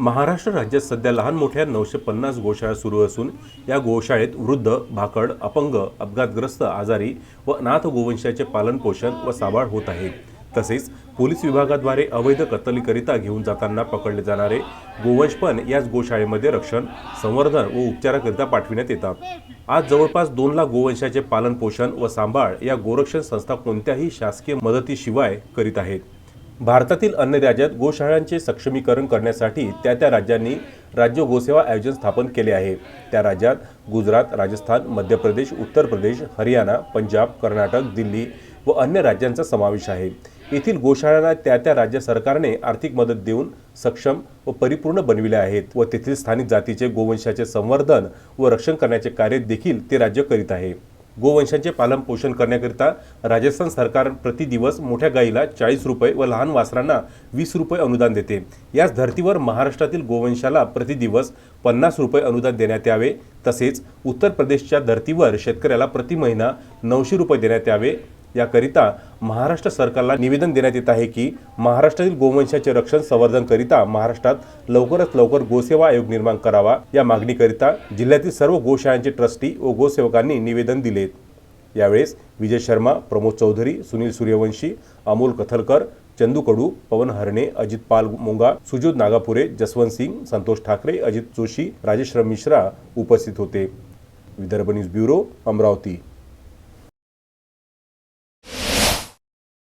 महाराष्ट्र राज्यात सध्या लहान मोठ्या नऊशे पन्नास गोशाळा सुरू असून या गोशाळेत वृद्ध भाकड अपंग अपघातग्रस्त आजारी व अनाथ गोवंशाचे पालनपोषण व सांभाळ होत आहे. तसेच पोलीस विभागाद्वारे अवैध कत्तलीकरिता घेऊन जाताना पकडले जाणारे गोवंश पण याच गोशाळेमध्ये रक्षण संवर्धन व उपचाराकरिता पाठविण्यात येतात. आज जवळपास दोन लाख गोवंशाचे पालनपोषण व सांभाळ या गोरक्षण संस्था कोणत्याही शासकीय मदतीशिवाय करीत आहेत. भारतातील अन्य राज्यात गोशाळांचे सक्षमीकरण करण्यासाठी त्या त्या राज्यांनी राज्य गोसेवा आयोजन स्थापन केले आहे. त्या राज्यात गुजरात राजस्थान मध्य प्रदेश उत्तर प्रदेश हरियाणा पंजाब कर्नाटक दिल्ली व अन्य राज्यांचा समावेश आहे. येथील गोशाळांना त्या त्या राज्य सरकारने आर्थिक मदत देऊन सक्षम व परिपूर्ण बनविले आहेत व तेथील स्थानिक जातीचे गोवंशाचे संवर्धन व रक्षण करण्याचे कार्य देखील ते राज्य करीत आहे. गोवंशांचे पालन पोषण करण्याकरिता राजस्थान सरकार प्रति दिवस मोठ्या गायीला चाळीस रुपये व लहान वासरांना वीस रुपये अनुदान देते. याच धर्तीवर महाराष्ट्रातील गोवंशाला प्रतिदिवस पन्नास रुपये अनुदान देण्यात यावे. तसेच उत्तर प्रदेशच्या धर्तीवर शेतकऱ्याला प्रति महिना नऊशे रुपये देण्यात यावे. याकरिता महाराष्ट्र सरकारला निवेदन देण्यात येत आहे की महाराष्ट्रातील गोवंशाचे रक्षण संवर्धन करिता महाराष्ट्रात लवकरच लवकर गोसेवा आयोग निर्माण करावा या मागणीकरिता जिल्ह्यातील सर्व गोशाळांचे ट्रस्टी व गोसेवकांनी निवेदन दिलेत यावेळेस विजय शर्मा प्रमोद चौधरी सुनील सूर्यवंशी अमोल कथलकर चंदू कडू पवन हरणे अजित पाल मुंगा सुजोत नागापुरे जसवंत सिंग संतोष ठाकरे अजित जोशी राजेश्वर मिश्रा उपस्थित होते. Vidarbha news bureau Amravati.